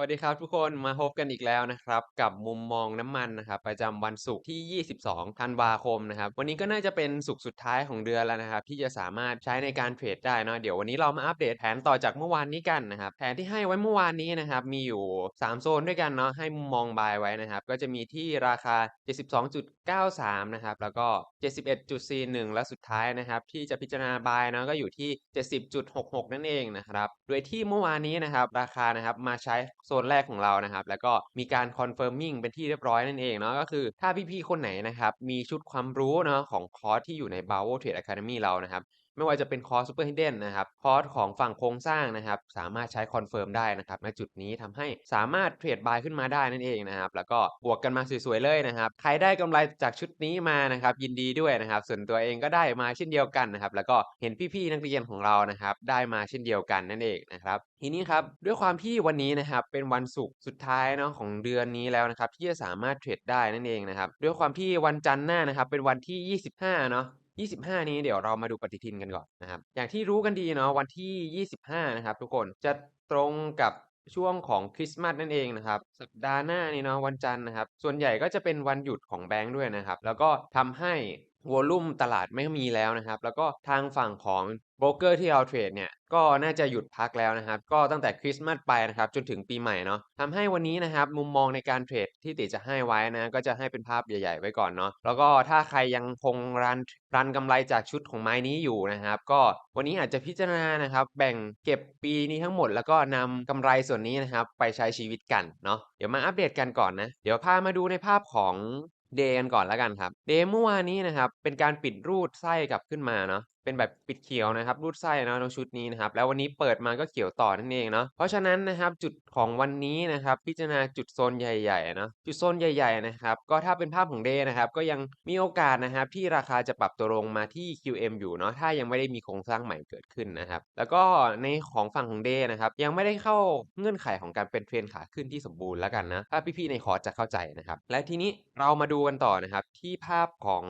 วัสดีครับทุกคนมาพบกันอีกแล้วนะครับ กับมุมมองน้ำมันนะครับ ประจำวันศุกร์ที่ 22 ธันวาคมนะครับ วันนี้ก็น่าจะเป็นศุกร์สุดท้ายของเดือนแล้วนะครับ ที่จะสามารถใช้ในการเทรดได้เนาะเดี๋ยววันนี้เรามาอัปเดตแผนต่อจากเมื่อวานนี้กันนะครับ แผนที่ให้ไว้เมื่อวานนี้นะครับ มีอยู่ 3 โซนด้วยกันเนาะให้มุมมองบายไว้นะครับ ก็จะมีที่ราคา 72.93 นะครับ แล้วก็ 71.41 และสุดท้ายนะครับ ที่จะพิจารณาบายเนาะก็อยู่ที่ 70.66 นั่นเองนะครับโดยที่เมื่อวานนี้นะครับราคานะครับมาใช้โซนแรกของเรานะครับ แล้วก็มีการคอนเฟิร์มมิ่งเป็นที่เรียบร้อยนั่นเองเนาะก็คือถ้าพี่ๆคนไหนนะครับมีชุดความรู้เนาะของคอร์สที่อยู่ใน b a o Trade Academy เรานะครับ ไม่ว่าจะเป็นคอร์ส Super Hidden นะครับคอร์สของฝั่งโครงสร้างนะครับ สามารถใช้คอนเฟิร์มได้นะครับณจุดนี้ทำให้สามารถเทรดบายขึ้นมาได้นั่นเองนะครับ แล้วก็บวกกันมาสวยๆเลยนะครับ ใครได้กำไรจากชุดนี้มานะครับ ยินดีด้วยนะครับ ส่วนตัวเองก็ได้มาเช่นเดียวกันนะครับ แล้วก็เห็นพี่ๆนักเรียนของเรานะครับ ได้มาเช่นเดียวกันนั่นเองนะครับทีนี้ครับด้วยความที่วันนี้นะครับเป็นวันศุกร์สุดท้ายเนาะของเดือนนี้แล้วนะครับที่จะสามารถเทรดได้นั่นเองนะครับด้วยความที่วันจันทร์หน้านะครับเป็นวันที่ 25เนาะ 25 นี้เดี๋ยวเรามาดูปฏิทินกันก่อนนะครับ อย่างที่รู้กันดีเนาะวันที่ 25 นะครับ ทุกคนจะตรงกับช่วงของคริสต์มาสนั่นเองนะครับ สัปดาห์หน้านี่เนาะวันจันทร์นะครับ ส่วนใหญ่ก็จะเป็นวันหยุดของแบงค์ด้วยนะครับ แล้วก็ทำให้ วอลุ่มตลาดไม่มีแล้วนะครับ แล้วก็ทางฝั่งของโบรกเกอร์ที่เราเทรดเนี่ยก็น่าจะหยุดพักแล้วนะครับ ก็ตั้งแต่คริสต์มาสไปนะครับจนถึงปีใหม่เนาะทำให้วันนี้นะครับมุมมองในการเทรดที่ติจะให้ไว้นะก็จะให้เป็นภาพใหญ่ ๆ ไว้ก่อนเนาะแล้วก็ถ้าใครยังคงรันรันกำไรจากชุดของไม้นี้อยู่นะครับ ก็วันนี้อาจจะพิจารณานะครับ แบ่งเก็บปีนี้ทั้งหมด แล้วก็นำกำไรส่วนนี้นะครับไปใช้ชีวิตกันเนาะเดี๋ยวมาอัปเดตกันก่อนนะเดี๋ยวพามาดูในภาพของ เดย์กันก่อนแล้วกันครับ เดย์เมื่อวานนี้นะครับ เป็นการปิดรูดไส้กลับขึ้นมาเนาะ เป็นแบบปิดเขียวนะครับรูดไส้นะตรงชุดนี้นะครับแล้ววันนี้เปิดมาก็เขียวต่อนั่นเองเนาะเพราะฉะนั้นนะครับจุดของวันนี้นะครับพิจารณาจุดโซนใหญ่ๆเนาะจุดโซนใหญ่ๆนะครับก็ถ้าเป็นภาพของเดย์นะครับก็ยังมีโอกาสนะครับที่ราคาจะปรับตัวลงมาที่ QM อยู่เนาะถ้ายังไม่ได้มีโครงสร้างใหม่เกิดขึ้นนะครับแล้วก็ในของฝั่งของเดย์นะครับยังไม่ได้เข้าเงื่อนไขของการเป็นเทรนขาขึ้นที่สมบูรณ์แล้วกันนะถ้าพี่ๆในคอร์สจะเข้าใจนะครับและทีนี้เรามาดูกันต่อนะครับที่ภาพของ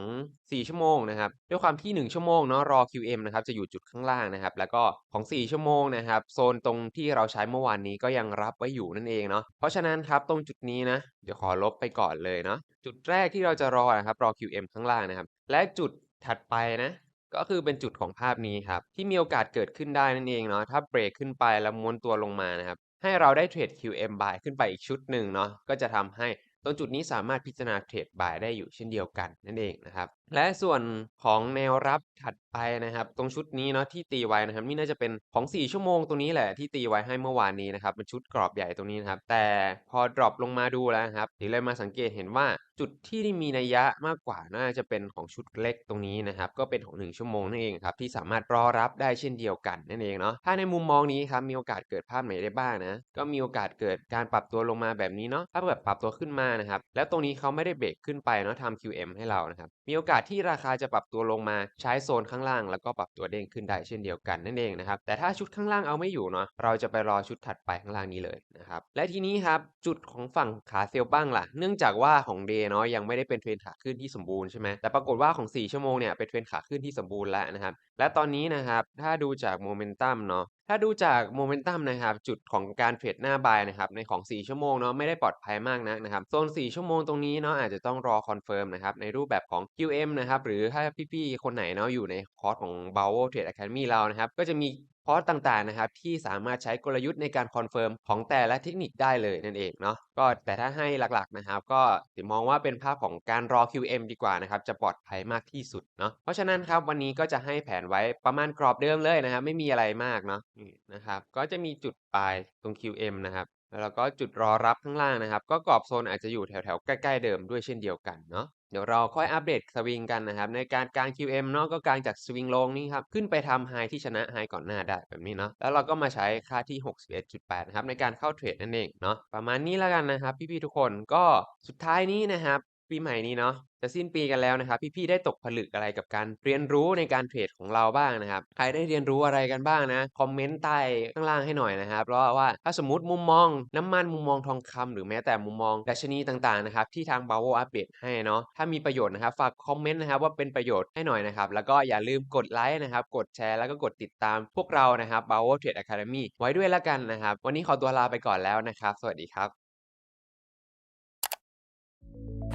4 ชั่วโมงนะครับด้วยความที่ 1 ชั่วโมงเนาะรอ QM นะครับจะอยู่จุดข้างล่างนะครับแล้วก็ของ 4 ชั่วโมงนะครับโซนตรงที่เราใช้เมื่อวานนี้ก็ยังรับไว้อยู่นั่นเองเนาะเพราะฉะนั้นครับตรงจุดนี้นะเดี๋ยวขอลบไปก่อนเลยเนาะจุดแรกที่เราจะรอนะครับรอ QM ข้างล่างนะครับและจุดถัดไปนะก็คือเป็นจุดของภาพนี้ครับที่มีโอกาสเกิดขึ้นได้นั่นเองเนาะถ้าเบรกขึ้นไปแล้วม้วนตัวลงมานะครับให้เราได้เทรด QM buy ขึ้นไปอีกชุดหนึ่งเนาะก็จะทำให้ ตรงจุดนี้สามารถพิจารณาเทรดบายได้อยู่เช่นเดียวกันนั่นเองนะครับ และส่วนของแนวรับถัดไปนะครับ ตรงชุดนี้เนาะที่ตีไว้นะครับ นี่น่าจะเป็นของ 4 ชั่วโมงตรงนี้แหละที่ตีไว้ให้เมื่อวานนี้นะครับเป็นชุดกรอบใหญ่ตรงนี้นะครับ แต่พอดรอปลงมาดูแล้วครับหรือเลยมาสังเกตเห็นว่าจุดที่มีนัยยะมากกว่าน่าจะเป็นของชุดเล็กตรงนี้นะครับ ก็เป็นของ 1 ชั่วโมงนั่นเองครับที่สามารถรอรับได้เช่นเดียวกันนั่นเองเนาะถ้าในมุมมองนี้ครับมีโอกาสเกิดภาพไหนได้บ้างนะก็มีโอกาสเกิดการปรับตัวลงมาแบบนี้เนาะถ้าแบบปรับตัวขึ้นมานะครับแล้วตรงนี้เขาไม่ได้เบรกขึ้นไปเนาะทำ QM ให้เรานะครับมีโอกาสที่ราคาจะปรับตัวลงมาใช้โซนข้างล่าง แล้วก็ปรับตัวเด้งขึ้นได้เช่นเดียวกันนั่นเองนะครับแต่ถ้าชุดข้างล่างเอาไม่อยู่เนาะเราจะไปรอชุดถัดไปข้างล่างนี้เลยนะครับและทีนี้ครับจุดของฝั่งขาเซลล์บ้างล่ะ เนื่องจากว่าของเดเนาะยังไม่ได้เป็นเทรนขาขึ้นที่สมบูรณ์ใช่ไหมแต่ปรากฏว่าของ 4 ชั่วโมงเนี่ยเป็นเทรนขาขึ้นที่สมบูรณ์แล้วนะครับและตอนนี้นะครับถ้าดูจากโมเมนตัมเนาะ ถ้าดูจากโมเมนตัมนะครับจุดของการเทรดหน้าบายนะครับในของ 4 ชั่วโมงเนาะไม่ได้ปลอดภัยมากนักนะครับโซน 4 ชั่วโมงตรงนี้เนาะอาจจะต้องรอคอนเฟิร์มนะครับในรูปแบบของ QM นะครับหรือถ้าพี่ๆคนไหนเนาะอยู่ในคอร์สของ b a o Trade Academy เรานะครับก็จะมีคอร์สต่างๆนะครับที่สามารถใช้กลยุทธ์ในการคอนเฟิร์มของแต่ละเทคนิคได้เลยนั่นเองเนาะก็แต่ถ้าให้หลักๆนะครับ ก็ติมองว่าเป็นภาพของการรอ QM ดีกว่านะครับจะปลอดภัยมากที่สุดเนาะเพราะฉะนั้นครับวันนี้ก็จะให้แผนไว้ประมาณกรอบเดิมเลยนะครับไม่มีอะไรมากเนาะนี่นะครับ ก็จะมีจุดปลายตรง QM นะครับ แล้วก็จุดรอรับข้างล่างนะครับ ก็กรอบโซนอาจจะอยู่แถวๆ ใกล้ ๆ เดิมด้วยเช่นเดียวกันเนาะ เดี๋ยวเราค่อยอัปเดตสวิงกันนะครับ ในการกาง QM เนาะก็กางจากสวิงลงนี่ครับ ขึ้นไปทำไฮที่ชนะไฮก่อนหน้าได้แบบนี้เนาะ แล้วเราก็มาใช้ค่าที่ 61.8 นะครับในการเข้าเทรดนั่นเองเนาะ ประมาณนี้แล้วกันนะครับ พี่ๆทุกคน ก็สุดท้ายนี้นะครับ ปีใหม่นี้เนาะจะสิ้นปีกันแล้วนะครับ พี่ๆได้ตกผลึกอะไรกับการเรียนรู้ในการเทรดของเราบ้างนะครับ ใครได้เรียนรู้อะไรกันบ้างนะคอมเมนต์ใต้ข้างล่างให้หน่อยนะครับเพราะว่าถ้าสมมติมุมมองน้ำมันมุมมองทองคำหรือแม้แต่มุมมองดัชนีต่างๆนะครับที่ทาง b a v o อัปเดตให้เนาะถ้ามีประโยชน์นะครับฝากคอมเมนต์นะครับว่าเป็นประโยชน์ให้หน่อยนะครับแล้วก็อย่าลืมกดไลค์นะครับกดแชร์แล้วก็กดติดตามพวกเรานะครับ b a v o Trade Academy ไว้ด้วยละกันนะครับวันนี้ขอตัวลาไปก่อนแล้วนะครับ สวัสดีครับ